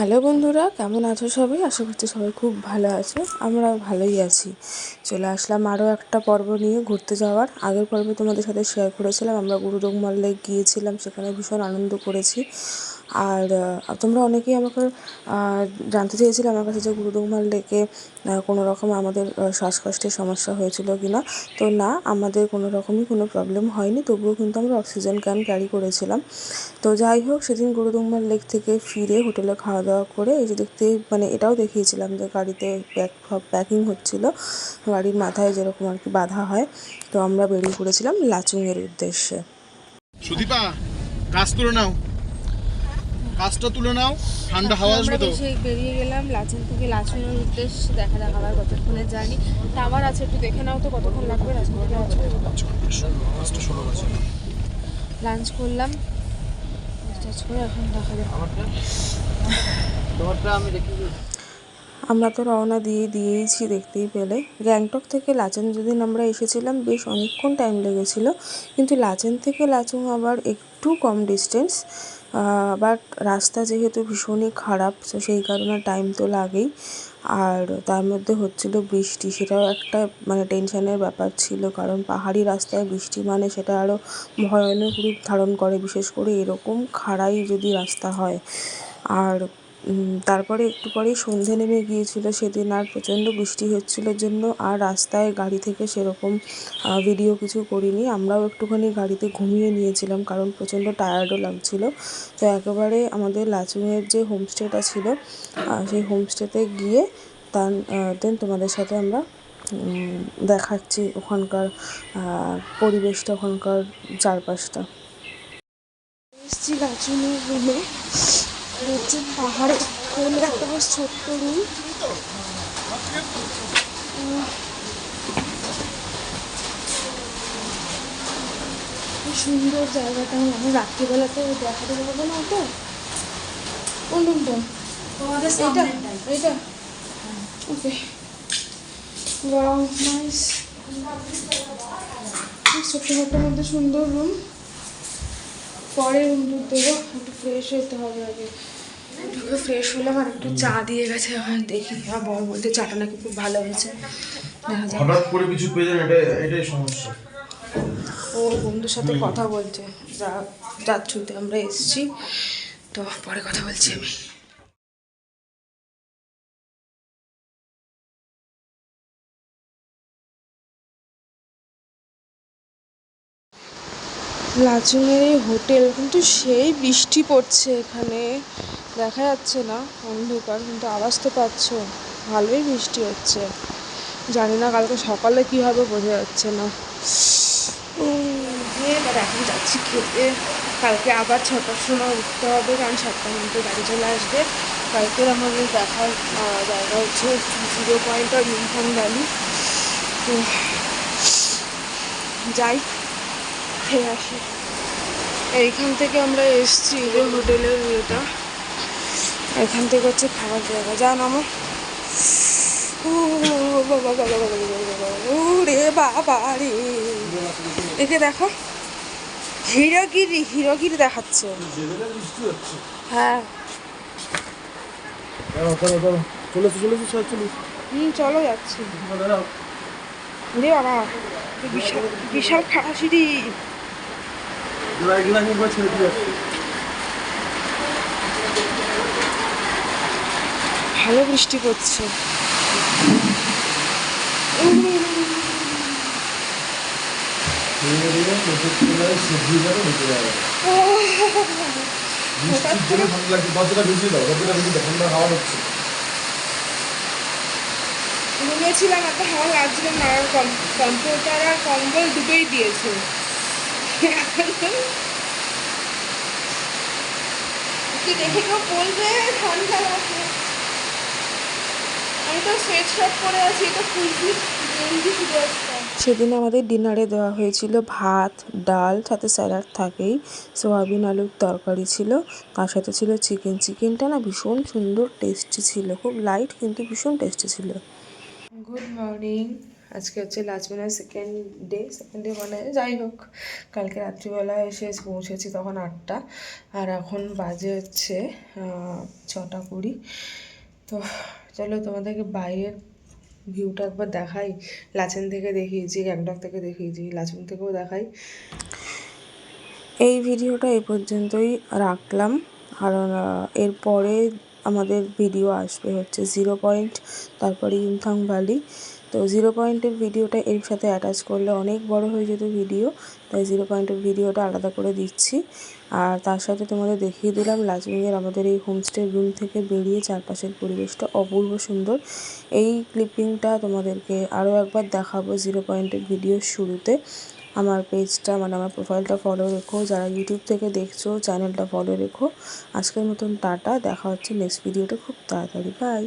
Hello বন্ধুরা, কেমন আছো সবাই? আশা করছি সবাই খুব ভালো আছো। আমরা ভালোই আছি। চলে আসলাম আরও একটা পর্ব নিয়ে ঘুরতে যাওয়ার। আগের পর্বে তোমাদের সাথে শেয়ার করেছিলাম, আমরা গুরুদোগমাল লেক গিয়েছিলাম, সেখানে ভীষণ আনন্দ করেছি। আর তোমরা অনেকেই আমাকে জানতে চেয়েছিলে আমার কাছে যে গুরুদোগমাল লেকে কোনো রকম আমাদের শ্বাসকষ্টের সমস্যা হয়েছিল কি না তো না, আমাদের কোনো রকমই কোনো প্রবলেম হয়নি, তবুও কিন্তু আমরা অক্সিজেন ক্যান ক্যারি করেছিলাম। তো যাই হোক, সেদিন গুরুদুম্বার লেক থেকে ফিরে হোটেলে খাওয়া দাওয়া করে এই যে দেখতে মানে এটাও দেখিয়েছিলাম যে গাড়িতে প্যাক প্যাকিং হচ্ছিল। গাড়ির মাথায় যেরকম আর কি বাঁধা হয় তো আমরা বেরিয়ে পড়েছিলাম লাচুংয়ের উদ্দেশ্যে। সুদীপা কাজ তুলে নাও। কাজটা তুলে নাও ঠান্ডা হাওয়া আসবে তো। বেশি বেরিয়ে গেলাম লাচেন থেকে লাচুনের উদ্দেশ্যে দেখা যাক আবার কতক্ষণে জানি টাওয়ার আছে একটু দেখে নাও তো কতক্ষণ লাগবে। থেকে ষোলো লাঞ্চ করলাম। টাচ করে এখন দেখা যাক। আমরা তো রওনা দিয়ে দিয়েইছি দেখতেই পেলে। গ্যাংটক থেকে লাচেন যেদিন আমরা এসেছিলাম বেশ অনেকক্ষণ টাইম লেগেছিল। কিন্তু লাচেন থেকে লাচুং আবার একটু কম ডিস্টেন্স বাট রাস্তা যেহেতু ভীষণই খারাপ, তো সেই কারণে টাইম তো লাগেই। আর তার মধ্যে হচ্ছিল বৃষ্টি, সেটাও একটা মানে টেনশনের ব্যাপার ছিল, কারণ পাহাড়ি রাস্তায় বৃষ্টি মানে সেটা আরও ভয়ানক রূপ ধারণ করে। বিশেষ করে এরকম খাড়াই যদি রাস্তা হয়, আর তারপরে একটু পরেই সন্ধে নেমে গিয়েছিল, সেদিন আর প্রচণ্ড বৃষ্টি হচ্ছিল জন্য, আর রাস্তায় গাড়ি থেকে সেরকম ভিডিও কিছু করিনি। আমরাও একটুখানি গাড়িতে ঘুমিয়ে নিয়েছিলাম, কারণ প্রচণ্ড টায়ার্ডও লাগছিল। তো একেবারে আমাদের লাচুংয়ের যে হোমস্টেটা ছিল সেই হোমস্টেতে গিয়ে তার দেন তোমাদের সাথে আমরা দেখাচ্ছি ওখানকার পরিবেশটা, ওখানকার চারপাশটা। এসছি লাচুনের রুমে পাহাড়ে একটা বেশ ছোট্ট রুম সুন্দর জায়গাটা আমি রাত্রিবেলাতে দেখাতে পারব না কোন রুমটা এটা এটা ওকে। ওয়াও নাইস ছোট্ট ছোট্টোর মধ্যে সুন্দর রুম পরে রুম দেবো একটু ফ্রেশ হতে হবে আগে। ঢুকে ফ্রেশ হলাম আর একটু চা দিয়ে গেছে এখন দেখি আর বড় বলতে চাটা নাকি খুব ভালো হয়েছে। দেখা যাক। হঠাৎ করে কিছু পেয়ে যান এটা এটাই সমস্যা। ও বন্ধুর সাথে কথা বলছে যা যার আমরা এসেছি তো পরে কথা বলছি আমি। লাচুংয়ের এই হোটেল কিন্তু সেই বৃষ্টি পড়ছে এখানে। দেখা যাচ্ছে না, অন্ধকার, কিন্তু আওয়াজ তো পাচ্ছ। ভালোই বৃষ্টি হচ্ছে। জানি না কালকে সকালে কি হবে, বোঝা যাচ্ছে না। এবার এখন যাচ্ছি খেতে। কালকে আবার ছটার সময় উঠতে হবে, কারণ সাতটার মধ্যে গাড়ি চলে আসবে। কালকের আমাদের দেখার জায়গা হচ্ছে জিরো পয়েন্ট আর ইনফার্ম ভ্যালি তো যাই, খেয়ে আসি। এইখান থেকে আমরা এসছি হোটেলের ইয়েটা। এখান থেকে হচ্ছে খাবার জায়গা যা নামো। রে বাবা রে। একে দেখো। হিরোগিরি হিরোগিরি দেখাচ্ছে। হ্যাঁ। সব চলেছে হুম চলো যাচ্ছি। রে বাবা বিশাল বিশাল খাটা সিঁড়ি। ছেড়ে দিয়ে আসছে ভালো বৃষ্টি পড়ছে সবজি যাবে নিতে যাবে বৃষ্টির জন্য ঠান্ডা লাগছে দরজাটা বেশি দাও দরজাটা বেশি দাও ঠান্ডা হাওয়া হচ্ছে ঘুমিয়েছিলাম এত হাওয়া লাগছিল না কম্পিউটার আর কম্বল দুটোই দিয়েছে। কি দেখে কেউ বলবে ঠান্ডা লাগছে আমি তো সোয়েট শার্ট পরে আছি এটা ফুলবি গেঞ্জি শুধু একটা সেদিন আমাদের ডিনারে দেওয়া হয়েছিল ভাত ডাল সাথে স্যালাড থাকেই। সোয়াবিন আলুর তরকারি ছিল তার সাথে ছিল চিকেন। চিকেনটা না ভীষণ সুন্দর টেস্টি ছিল খুব লাইট কিন্তু ভীষণ টেস্টি ছিল। গুড মর্নিং আজকে হচ্ছে লাজমিনের সেকেন্ড ডে সেকেন্ড ডে মানে যাই হোক কালকে রাত্রিবেলা এসে পৌঁছেছি তখন আটটা আর এখন বাজে হচ্ছে ছটা কুড়ি। তো চলো তোমাদেরকে বাইরের ভিউটা একবার দেখাই। লাচেন থেকে দেখিয়েছি গ্যাংটক থেকে দেখিয়েছি লাচেন থেকেও দেখাই। এই ভিডিওটা এই পর্যন্তই রাখলাম। আর এরপরে আমাদের ভিডিও আসবে হচ্ছে জিরো পয়েন্ট তারপরে ইমথাং ভ্যালি। তো জিরো পয়েন্টের ভিডিওটা এর সাথে অ্যাটাচ করলে অনেক বড় হয়ে যেত ভিডিও তাই জিরো পয়েন্টের ভিডিওটা আলাদা করে দিচ্ছি। আর তার সাথে তোমাদের দেখিয়ে দিলাম লাচমিংয়ের আমাদের এই হোমস্টে রুম থেকে বেরিয়ে চারপাশের পরিবেশটা অপূর্ব সুন্দর। এই ক্লিপিংটা তোমাদেরকে আরও একবার দেখাবো জিরো পয়েন্টের ভিডিওর শুরুতে। আমার পেজটা মানে আমার প্রোফাইলটা ফলো রেখো। যারা ইউটিউব থেকে দেখছ চ্যানেলটা ফলো রেখো। আজকের মতন টাটা, দেখা হচ্ছে নেক্সট ভিডিওটা খুব তাড়াতাড়ি। বাই